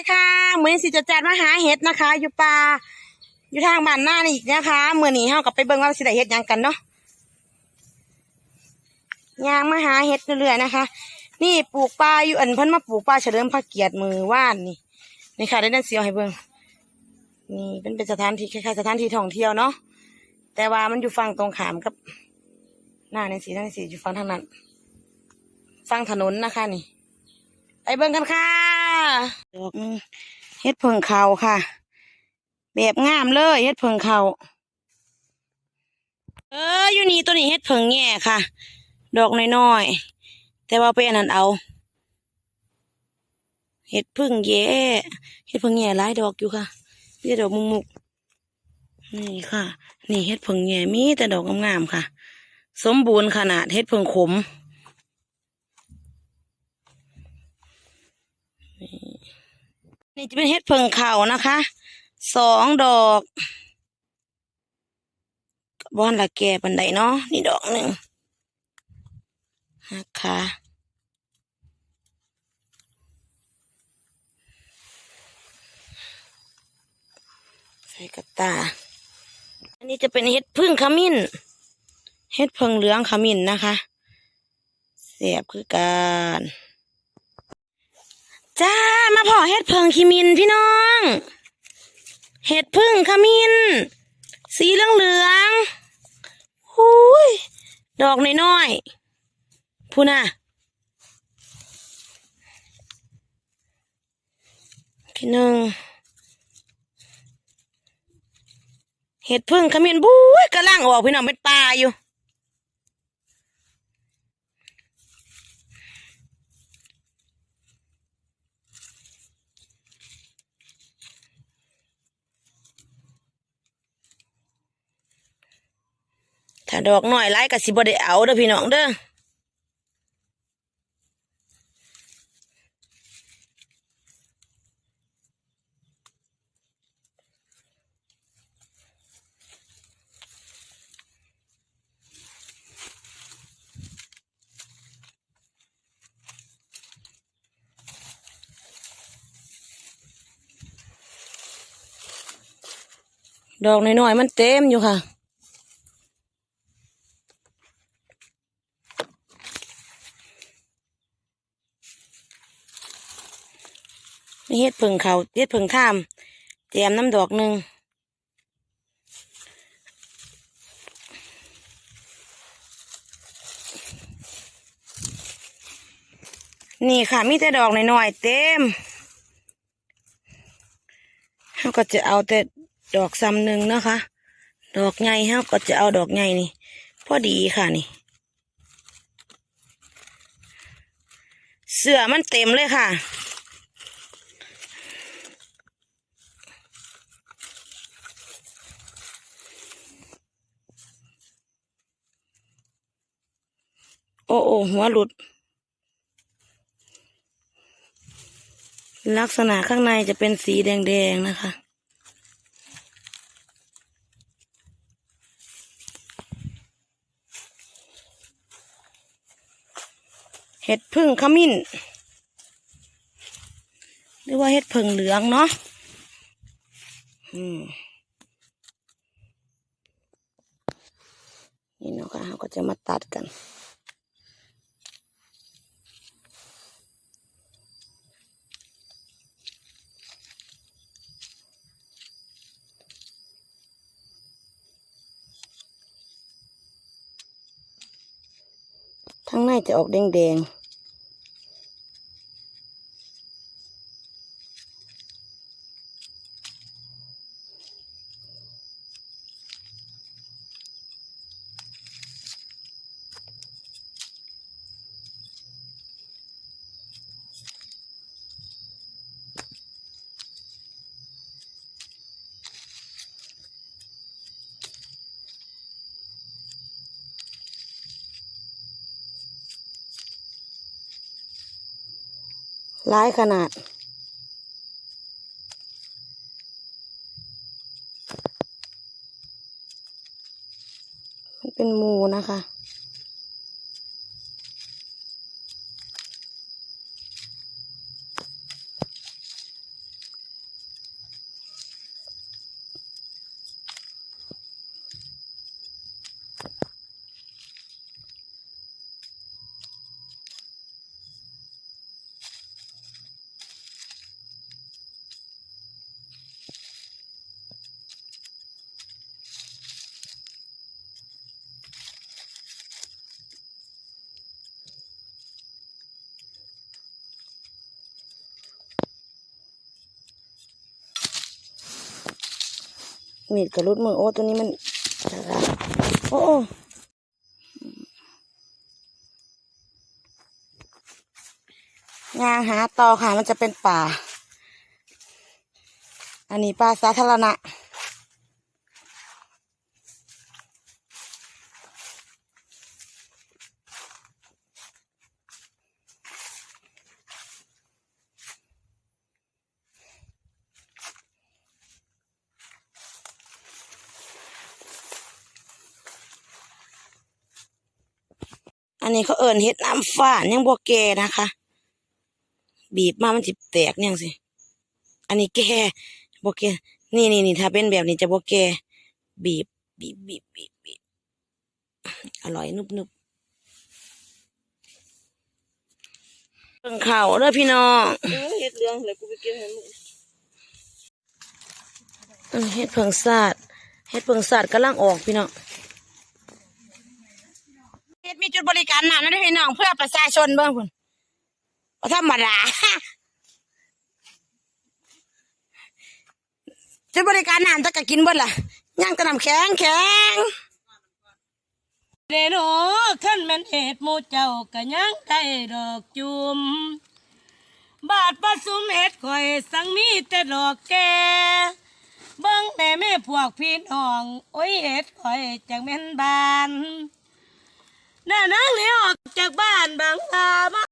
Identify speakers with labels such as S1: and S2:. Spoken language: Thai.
S1: ดีค่ะเหมือนสิจะจัดมาหาเห็ดนะคะ อยู่ป่าอยู่ทางบ้านหน้านี่อีกนะคะเมื่อนี้เฮากับไปเบิ่งว่าสิได้เห็ดยังกันเนาะยางมาหาเห็ดเรื่อยๆนะคะ นี่ปลูกปลาอยู่อันเพิ่นมาปลูกปลาเฉลิมพระเกียรติมือว่านนี่นี่ค่ะได้นั่นเสียวให้เบิ่งนี่เป็นเป็นสถานที่คล้ายๆสถานที่ท่องเที่ยวเนาะแต่ว่ามันอยู่ฝั่งตรงขามกับ หน้าในสีหน้าในสีอยู่ฝั่งทางนั้นฝั่งถนนนะคะ นี่ ไปเบิ่งกันค่ะ ดอกนึงเฮ็ดเพิงเขาค่ะ แบบงามเลยเฮ็ดเพิงเขาเอออยู่นี่ตัวนี้เฮ็ดเพิงแง่ค่ะ ดอกน้อยๆแต่ว่าไปอันนั้นเอาเฮ็ดพึ่งแย่เฮ็ดเพิงแง่หลายดอกอยู่ค่ะมีแต่ดอกมุกมุกนี่ค่ะ นี่เฮ็ดเพิงแง่มีแต่ดอกงามๆค่ะ สมบูรณ์ขนาดเฮ็ดเพิงขม นี่จะเป็นเห็ดเพิงเข่านะคะสองดอกบอนละแก่ปันไดเนาะนี่ดอกหนึ่งนะคะใส่กระตา อันนี้จะเป็นเห็ดพึ่งขมิ้น เห็ดเพิงเหลืองขมิ้นนะคะเสียบคือการ จ้ามาพอเห็ดเพิงขมินพี่น้อง เห็ดพึ่งขมิน สีเหลืองเหลืองหุยดอกน้อยๆพูน่ะพี่นึ่งเห็ดพึ่งขมินบุ้ยกระล่างออกพี่น้องเป็นปลาอยู่ ถ้าดอกน้อยไล่ก็สิบได้เอาเด้อพี่น้องเด้อดอกน้อยๆมันเต็มอยู่ค่ะ มีเฮ็ดเพิงเขาเฮ็ดเพิงท่ามแจมน้ำดอกหนึ่งนี่ค่ะมีแต่ดอกหน้อยๆเต็มเขาก็จะเอาแต่ดอกซ้ำหนึ่งนะคะ ดอกใหญ่เขาก็จะเอาดอกใหญ่นี่พอดีค่ะนี่ เสือมันเต็มเลยค่ะ โอ้โอ้หัวหลุด ลักษณะข้างในจะเป็นสีแดงๆนะคะ เห็ดพึ่งขมิ้นหรือว่าเห็ดพึ่งเหลืองเนาะอืมนี่เนาะค่ะเราก็จะมาตัดกัน ทั้งในจะออกแดงๆ ร้ายขนาด มันเป็นมูนะคะ มีดกระลุดมือโอ้ตัวนี้มันโอ้โอ้งางหาต่อค่ะมันจะเป็นป่า อันนี้ป่าสาธารณะ นนี้เขาเอิญเห็ดน้ำฟ้านยังบ่แก่นะคะ บีบมามันจิแตกเนี่ยงสิ อันนี้แก่บ่แก่นี่นี่นี่ถ้าเป็นแบบนี้จะบ่แก่บีบบีบบีบบีบบีบอร่อยนุบนุบเพิ่งเข่าเด้อพี่น้อง
S2: เออเฮ็ดเรื่องเลยกูไปกินให้มึง
S1: เออเห็ดเพิงศาสตร์เห็ดเพิงศาสตร์กำลังออกพี่น้องเห็ดมีจุดบริการน้ำนะเด้อพี่น้องเพื่อ ประชาชนเบิ่งพุ่นบ่ธรรมดาจุดบริการน้ำจะกะกินบิดล่ะย่างแตะนำแข็งแข็ง
S2: เดโนขั้นแม่นเฮ็ดมูเจ้าก็ยังได้ดอกจุมบาดประสุมเฮ็ดข่อยสังมีแต่ดอกแก่เบิ่งแม่แม่พวกพี่น้องโอ้ยเฮ็ดข่อยจังแม่นบานน่านางเลี้ยว จากบ้านบางอามา